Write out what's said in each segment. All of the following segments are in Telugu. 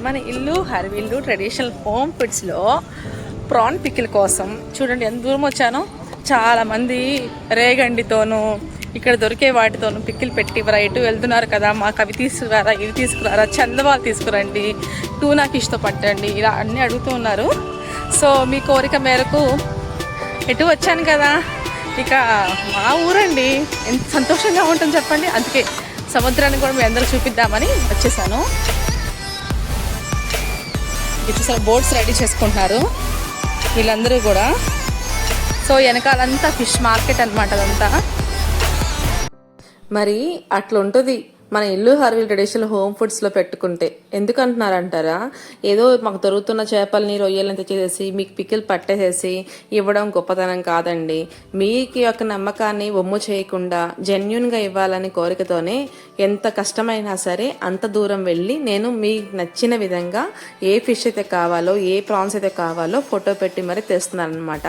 మన ఇల్లు హరివిల్లు ట్రెడిషనల్ హోమ్ ఫుడ్స్లో ప్రాన్ పికిల్ కోసం చూడండి ఎంత దూరం వచ్చానో. చాలామంది రేగండితోనూ ఇక్కడ దొరికే వాటితోనూ పికిల్ పెట్టి ఇవ్వరా ఎటు వెళ్తున్నారు కదా. మాకు అవి తీసుకురారా ఇవి తీసుకురారా చందవాలు తీసుకురండి టూనా కిష్తో పట్టండి ఇలా అన్నీ అడుగుతూ ఉన్నారు. సో మీ కోరిక మేరకు ఎటు వచ్చాను కదా? ఇక మా ఊరండి. ఎంత సంతోషంగా ఉంటుంది చెప్పండి. అందుకే సముద్రాన్ని కూడా మీ అందరూ చూపిద్దామని వచ్చేసాను. ఇటు బోట్స్ రెడీ చేసుకుంటున్నారు. వీళ్ళందరూ కూడా. సో వెనకాలంతా ఫిష్ మార్కెట్ అనమాట అదంతా. మరి అట్లుంటుంది. మన ఇల్లు హర్విల్ ట్రెడిషనల్ హోమ్ ఫుడ్స్లో పెట్టుకుంటే ఎందుకంటున్నారంటారా? ఏదో మాకు దొరుకుతున్న చేపల్ని రొయ్యలని తెచ్చేసేసి మీకు పికిల్ పట్టేసేసి ఇవ్వడం గొప్పతనం కాదండి. మీకు యొక్క నమ్మకాన్ని ఒమ్ము చేయకుండా జెన్యున్గా ఇవ్వాలని కోరికతోనే ఎంత కష్టమైనా సరే అంత దూరం వెళ్ళి నేను మీకు నచ్చిన విధంగా ఏ ఫిష్ అయితే కావాలో ఏ ప్రాన్స్ అయితే కావాలో ఫోటో పెట్టి మరి తెస్తున్నాను అనమాట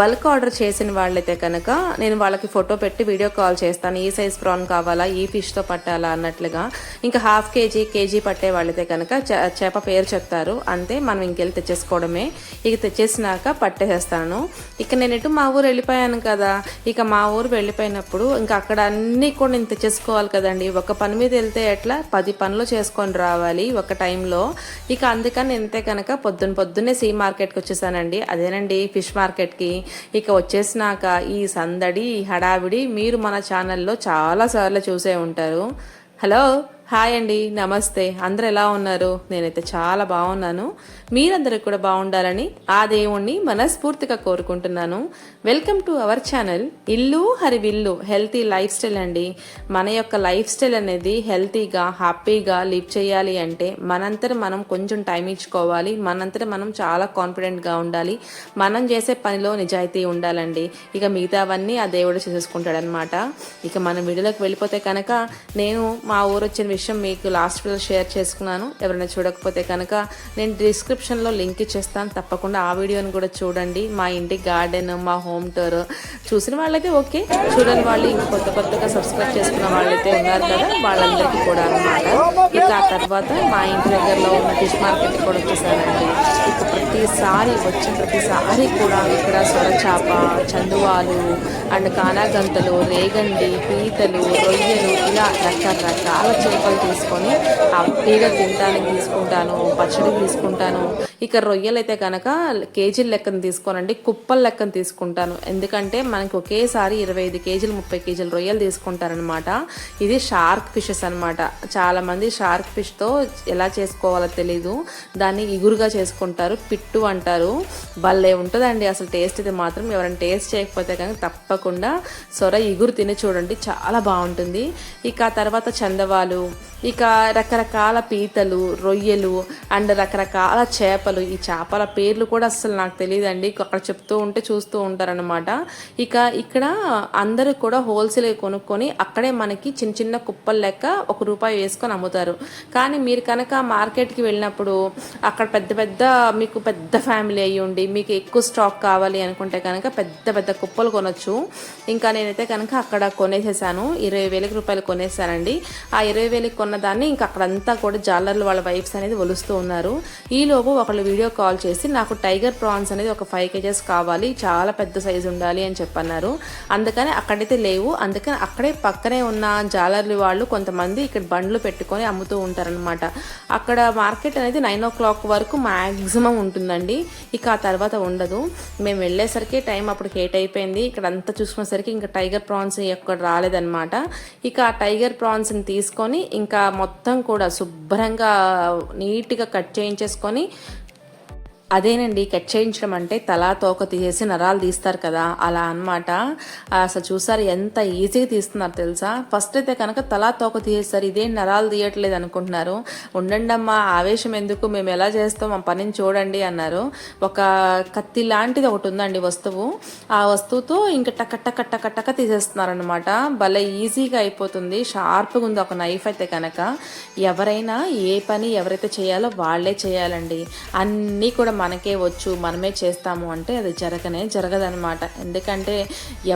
బల్క్ ఆర్డర్ చేసిన వాళ్ళైతే కనుక నేను వాళ్ళకి ఫోటో పెట్టి వీడియో కాల్ చేస్తాను. ఈ సైజ్ ప్రాన్ కావాలా? ఈ ఫిష్తో పట్టాలా? అన్నట్లుగా. ఇంకా హాఫ్ కేజీ కేజీ పట్టే వాళ్ళైతే కనుక చేప పేరు చెప్తారు. అంతే మనం ఇంకెళ్ళి తెచ్చేసుకోవడమే. ఇక తెచ్చేసినాక పట్టేసేస్తాను. ఇక నేను ఎటు మా ఊరు వెళ్ళిపోయాను కదా. ఇక మా ఊరు వెళ్ళిపోయినప్పుడు ఇంకా అక్కడ అన్నీ కూడా నేను తెచ్చేసుకోవాలి కదండి. ఒక పని మీద వెళ్తే ఎట్లా? పది పనులు చేసుకొని రావాలి ఒక టైంలో. ఇక అందుకని ఎంతే కనుక పొద్దున్న పొద్దున్నే సీ మార్కెట్కి వచ్చేసానండి. అదేనండి ఫిష్ మార్కెట్కి. ఇక వచ్చేసినాక ఈ సందడి ఈ హడావిడి మీరు మన ఛానల్లో చాలా సార్లు చూసే ఉంటారు. Hello. హాయ్ అండి నమస్తే. అందరు ఎలా ఉన్నారు? నేనైతే చాలా బాగున్నాను. మీరందరూ కూడా బాగుండాలని ఆ దేవుణ్ణి మనస్ఫూర్తిగా కోరుకుంటున్నాను. వెల్కమ్ టు అవర్ ఛానల్ ఇల్లు హరివిల్లు హెల్తీ లైఫ్ స్టైల్ అండి. మన యొక్క లైఫ్ స్టైల్ అనేది హెల్తీగా హ్యాపీగా లివ్ చేయాలి అంటే మనంతట మనం కొంచెం టైం ఇచ్చుకోవాలి. మనంతట మనం చాలా కాన్ఫిడెంట్గా ఉండాలి. మనం చేసే పనిలో నిజాయితీ ఉండాలండి. ఇక మిగతావన్నీ ఆ దేవుడు చేసేసుకుంటాడనమాట ఇక మనం విడుదలకు వెళ్ళిపోతే కనుక నేను మా ఊరు వచ్చిన విషయం మీకు లాస్ట్ వీడియో షేర్ చేసుకున్నాను. ఎవరైనా చూడకపోతే కనుక నేను డిస్క్రిప్షన్లో లింక్ ఇచ్చేస్తాను. తప్పకుండా ఆ వీడియోని కూడా చూడండి. మా ఇంటి గార్డెన్ మా హోమ్ టూర్ చూసిన వాళ్ళైతే ఓకే చూడని వాళ్ళు ఇంకా కొత్త కొత్తగా సబ్స్క్రైబ్ చేసుకున్న వాళ్ళైతే ఉన్నారు కదా వాళ్ళందరికీ కూడా అనమాట ఇక ఆ తర్వాత మా ఇంటి దగ్గరలో ఉన్న ఫిష్ మార్కెట్ కూడా వచ్చేసానండి. ఇక ప్రతిసారి వచ్చిన ప్రతిసారి కూడా ఇక్కడ సొరచాప చందువాలు అండ్ కానాగంతలు రేగండి పీతలు రొయ్యలు ఇలా రకరకాల చేపలు తీసుకొని తీగ తినడానికి తీసుకుంటాను పచ్చడి తీసుకుంటాను ఇక రొయ్యలు అయితే కనుక కేజీల లెక్కన తీసుకోనండి. కుప్పల లెక్కన తీసుకుంటాను. ఎందుకంటే మనకి ఒకేసారి ఇరవై ఐదు కేజీలు ముప్పై కేజీలు రొయ్యలు తీసుకుంటారనమాట ఇది షార్క్ ఫిషెస్ అనమాట చాలామంది షార్క్ ఫిష్తో ఎలా చేసుకోవాలో తెలీదు. దాన్ని ఇగురుగా చేసుకుంటారు. పిట్టు అంటారు. భలే ఉంటుందండి. అసలు టేస్ట్ ఇది మాత్రం ఎవరైనా టేస్ట్ చేయకపోతే కనుక తప్పకుండా సొర ఇగురు తిని చూడండి. చాలా బాగుంటుంది. ఇక ఆ తర్వాత చందవాలు ఇక రకరకాల పీతలు రొయ్యలు అండ్ రకరకాల చేపలు ఈ చేపల పేర్లు కూడా అసలు నాకు తెలియదండి. అక్కడ చెప్తూ ఉంటే చూస్తూ ఉంటారనమాట ఇక ఇక్కడ అందరూ కూడా హోల్సేల్ కొనుక్కొని అక్కడే మనకి చిన్న చిన్న కుప్పలు లెక్క ఒక రూపాయి వేసుకొని అమ్ముతారు. కానీ మీరు కనుక మార్కెట్కి వెళ్ళినప్పుడు అక్కడ పెద్ద పెద్ద మీకు పెద్ద ఫ్యామిలీ అయ్యి ఉండి మీకు ఎక్కువ స్టాక్ కావాలి అనుకుంటే కనుక పెద్ద పెద్ద కుప్పలు కొనొచ్చు. ఇంకా నేనైతే కనుక అక్కడ కొనేసేసాను. ఇరవై వేలకు రూపాయలు కొనేసానండి. ఆ ఇరవై వేలకు కొన్న దాన్ని ఇంకా అక్కడంతా కూడా జాలర్లు వాళ్ళ వైఫ్స్ అనేది ఒలుస్తూ ఉన్నారు. ఈలోపు ఒక ఒకళ్ళు వీడియో కాల్ చేసి నాకు టైగర్ ప్రాన్స్ అనేది ఒక ఫైవ్ కేజెస్ కావాలి చాలా పెద్ద సైజు ఉండాలి అని చెప్పన్నారు. అందుకని అక్కడైతే లేవు. అందుకని అక్కడే పక్కనే ఉన్న జాలర్లు వాళ్ళు కొంతమంది ఇక్కడ బండ్లు పెట్టుకొని అమ్ముతూ ఉంటారనమాట అక్కడ మార్కెట్ అనేది నైన్ ఓ క్లాక్ వరకు మ్యాక్సిమం ఉంటుందండి. ఇక ఆ తర్వాత ఉండదు. మేము వెళ్ళేసరికి టైం అప్పుడు హేట్ అయిపోయింది. ఇక్కడ అంతా చూసుకునేసరికి ఇంకా టైగర్ ప్రాన్స్ ఎక్కడ రాలేదనమాట ఇక ఆ టైగర్ ప్రాన్స్ని తీసుకొని ఇంకా మొత్తం కూడా శుభ్రంగా నీట్గా కట్ చేయించేసుకొని అదేనండి కట్ చేయించడం అంటే తలా తోక తీసేసి నరాలు తీస్తారు కదా అలా అన్నమాట. అసలు చూసారు ఎంత ఈజీగా తీస్తున్నారు తెలుసా? ఫస్ట్ అయితే కనుక తలా తోక తీసేస్తారు ఇదేం నరాలు తీయట్లేదు అనుకుంటున్నారు. ఉండండి అమ్మా ఆవేశం ఎందుకు? మేము ఎలా చేస్తాం? మా పనిని చూడండి అన్నారు. ఒక కత్తి లాంటిది ఒకటి ఉందండి వస్తువు. ఆ వస్తువుతో ఇంకా టక టక టక టక తీసేస్తున్నారు అనమాట భలే ఈజీగా అయిపోతుంది షార్ప్గా ఉంది ఒక నైఫ్ అయితే కనుక. ఎవరైనా ఏ పని ఎవరైతే చేయాలో వాళ్ళే చేయాలండి. అన్నీ కూడా మనకే వచ్చు మనమే చేస్తాము అంటే అది జరగనే జరగదనమాట ఎందుకంటే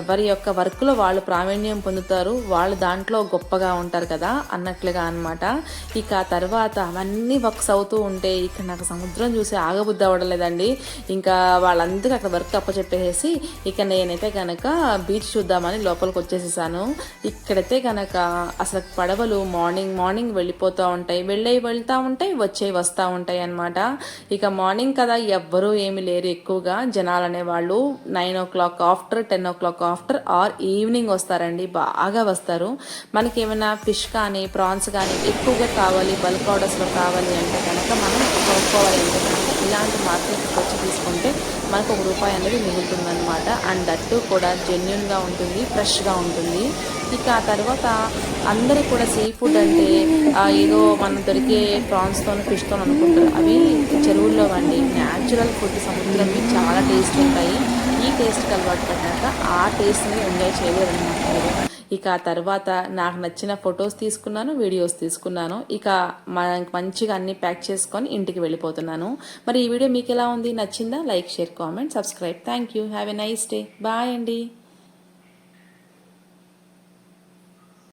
ఎవరి యొక్క వర్క్లో వాళ్ళు ప్రావీణ్యం పొందుతారు వాళ్ళు దాంట్లో గొప్పగా ఉంటారు కదా అన్నట్లుగా అనమాట ఇక ఆ తర్వాత అవన్నీ వర్క్స్ అవుతూ ఉంటే ఇక నాకు సముద్రం చూసి ఆగబుద్ధి అవ్వడం లేదండి ఇంకా వాళ్ళందరికీ అక్కడ వర్క్ అప్పచెప్పేసి ఇక నేనైతే కనుక బీచ్ చూద్దామని లోపలికి వచ్చేసేసాను. ఇక్కడైతే కనుక అసలు పడవలు మార్నింగ్ మార్నింగ్ వెళ్ళిపోతూ ఉంటాయి వెళ్ళే వెళ్తూ ఉంటాయి వచ్చే వస్తూ ఉంటాయి అన్నమాట. ఇక మార్నింగ్ కదా ఎవ్వరూ ఏమి లేరు ఎక్కువగా. జనాలు అనేవాళ్ళు nine o'clock after ten o'clock after or evening వస్తారండి బాగా వస్తారు. మనకి ఏమైనా ఫిష్ కానీ ప్రాన్స్ కానీ ఎక్కువగా కావాలి బల్క్ ఆర్డర్స్లో కావాలి అంటే కనుక మనం కొనుక్కోవాలి అంటే కనుక ఇలాంటి మార్కెట్కి వచ్చి తీసుకుంటే మనకు ఒక రూపాయి అనేది మిగులుతుందనమాట అండ్ దట్టు కూడా జెన్యున్గా ఉంటుంది ఫ్రెష్గా ఉంటుంది. ఇక ఆ తర్వాత అందరూ కూడా సీ ఫుడ్ అంటే ఏదో మనం దొరికే ప్రాన్స్తో ఫిష్తో అనుకుంటారు. అవి చెరువుల్లో వండి న్యాచురల్ ఫుడ్ సముద్రంవి చాలా టేస్ట్ ఉంటాయి. ఈ టేస్ట్కి అలవాటు పడ్డాక ఆ టేస్ట్ని ఎంజాయ్ చేయలేరు అనమాట ఇక ఆ తర్వాత నాకు నచ్చిన ఫొటోస్ తీసుకున్నాను వీడియోస్ తీసుకున్నాను. ఇక మనకి మంచిగా అన్ని ప్యాక్ చేసుకొని ఇంటికి వెళ్ళిపోతున్నాను. మరి ఈ వీడియో మీకు ఎలా ఉంది? నచ్చిందా? Like share comment subscribe. Thank you. Have a nice day. Bye అండి.